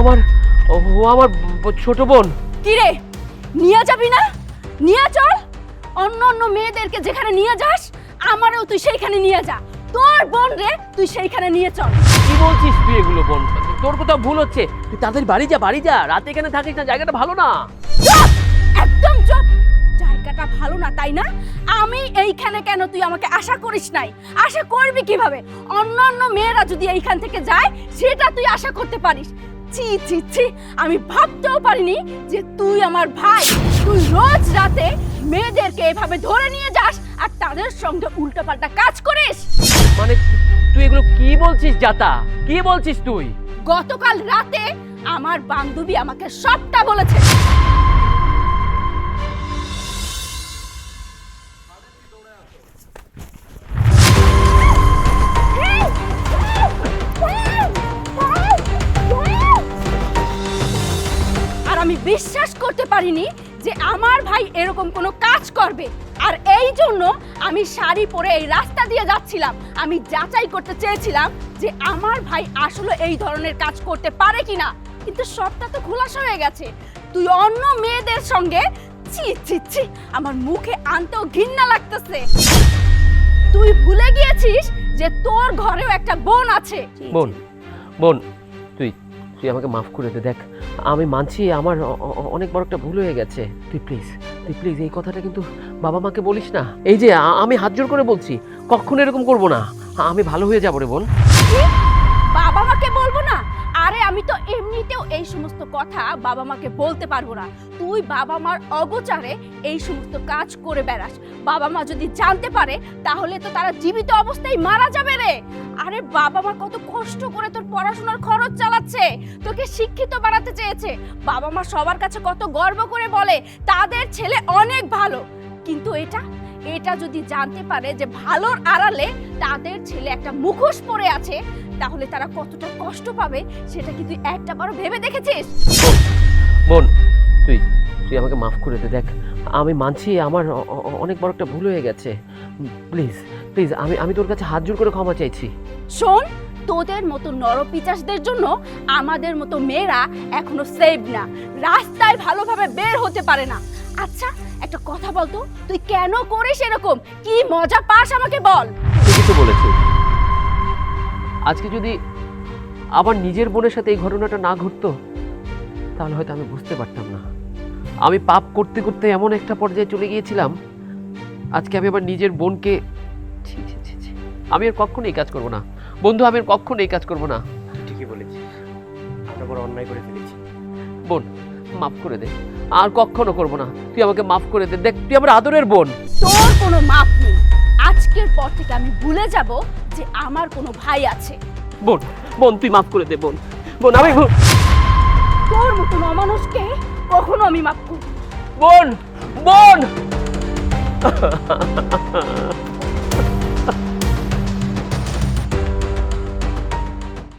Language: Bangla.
আমার ও আমার ছোট বোন। কিরে? নিয়ে যাবি না? নিয়ে চল। অন্য অন্য মেয়েদেরকে যেখানে নিয়ে যাস আমারও তুই সেইখানে নিয়ে যা। তোর বোন রে তুই সেইখানে নিয়ে চল। কি বলছিস তুই এগুলো বোন? তোর কোথাও ভুল হচ্ছে? তুই তাদের বাড়ি যা বাড়ি যা। রাতে এখানে থাকিস না জায়গাটা ভালো না। একদম চুপ! জায়গাটা ভালো না তাই না? আমি এইখানে কেন তুই আমাকে আশা করিস নাই? আশা করবি কীভাবে? অন্য অন্য মেয়েরা যদি এইখান থেকে যায় সেটা তুই আশা করতে পারিস। ছি ছি ছি আমি ভাবতেও পারিনি যে তুই আমার ভাই। তুই রোজ রাতে মেয়েদেরকে এভাবে ধরে নিয়ে যাস আর তাদের সঙ্গে উল্টোপাল্টা কাজ করিস। মানে তুই এগুলো কি বলছিস জাতা? কি বলছিস তুই? গতকাল রাতে আমার বান্ধবী আমাকে সবটা বলেছে। আমি বিশ্বাস করতে পারিনি যে আমার ভাই এরকম কোনো কাজ করবে। আর এই জন্য আমি শাড়ি পরে এই রাস্তা দিয়ে যাচ্ছিলাম। আমি যাচাই করতে চেয়েছিলাম যে আমার ভাই আসলে এই ধরনের কাজ করতে পারে কিনা। কিন্তু সবটা তো খোলাসা হয়ে গেছে। তুই অন্য মেয়েদের সঙ্গে ছি ছি ছি, আমার মুখে আনতেও ঘৃণা লাগতেছে। তুই ভুলে গিয়েছিস যে তোর ঘরেও একটা বোন আছে। বোন বোন তুই আমাকে মাফ করে দে, দেখ, আমি মানছি আমার অনেক বড় একটা ভুল হয়ে গেছে। তুই প্লিজ তুই প্লিজ এই কথাটা কিন্তু বাবা মাকে বলিস না। এই যে আমি হাত জোর করে বলছি, কখনো এরকম করব না। আমি ভালো হয়ে যাব রে বোন। বাবা আমি তো এমনিতেও এই সমস্ত কথা বাবা মাকে বলতে পারব না। তুই বাবা মার অগোচারে এই সমস্ত কাজ করে বেড়াস। বাবা মা যদি জানতে পারে, তাহলে তো তারা জীবিত অবস্থায় মারা যাবে রে। আরে বাবা মা কত কষ্ট করে তোর পড়াশোনার খরচ চালাচ্ছে। তোকে শিক্ষিত বানাতে চেয়েছে। বাবা মা সবার কাছে কত গর্ব করে বলে, তাদের ছেলে অনেক ভালো। কিন্তু এটা এটা যদি জানতে পারে যে ভালোর আড়ালে তাদের ছেলে একটা মুখোশ পরে আছে তাহলে তারা কতটা কষ্ট পাবে সেটা কি তুই একটা বারো ভেবে দেখেছিস? বোন তুই তুই আমাকে মাফ করে দে দেখ আমি মানছি আমার অনেক বড় একটা ভুল হয়ে গেছে। প্লিজ প্লিজ আমি আমি তোর কাছে হাত জোর করে ক্ষমা চাইছি। শোন তোদের মতো নরপিচাসদের জন্য আমাদের মতো মেয়েরা এখনও সেভ না। রাস্তায় ভালোভাবে বের হতে পারে না। আচ্ছা একটা কথা বলতো তুই কেন করিস এরকম? কি মজা পাস আমাকে বল। ঠিকই তো বলেছিস আজকে যদি আমার নিজের বোনের সাথে এই ঘটনাটা না ঘটতো তাহলে হয়তো আমি বুঝতে পারতাম না। আমি পাপ করতে করতে এমন একটা পর্যায়ে চলে গিয়েছিলাম আজকে আমি আমার নিজের বোনকে ছি, ছি, ছি, ছি। আমি আর কখনো এই কাজ করব না। বন্ধু আমি আর কখনো এই কাজ করব না। ঠিকই বলেছিস। আমরা বড় অন্যায় করে ফেলেছি। বোন মাফ করে দে। আর কখনো করব না। তুই আমাকে মাফ করে দে। দেখ তুই আমার আদরের বোন। তোর কোনো মাপ নেই। আজকের পর থেকে আমি ভুলে যাব যে আমার কোনো ভাই আছে। বোন বোন তুই মাফ করে দে বোন। বোন আমি ভুল- তোর মতন অমানুষকে কখনো আমি মাফ করব। বোন বোন!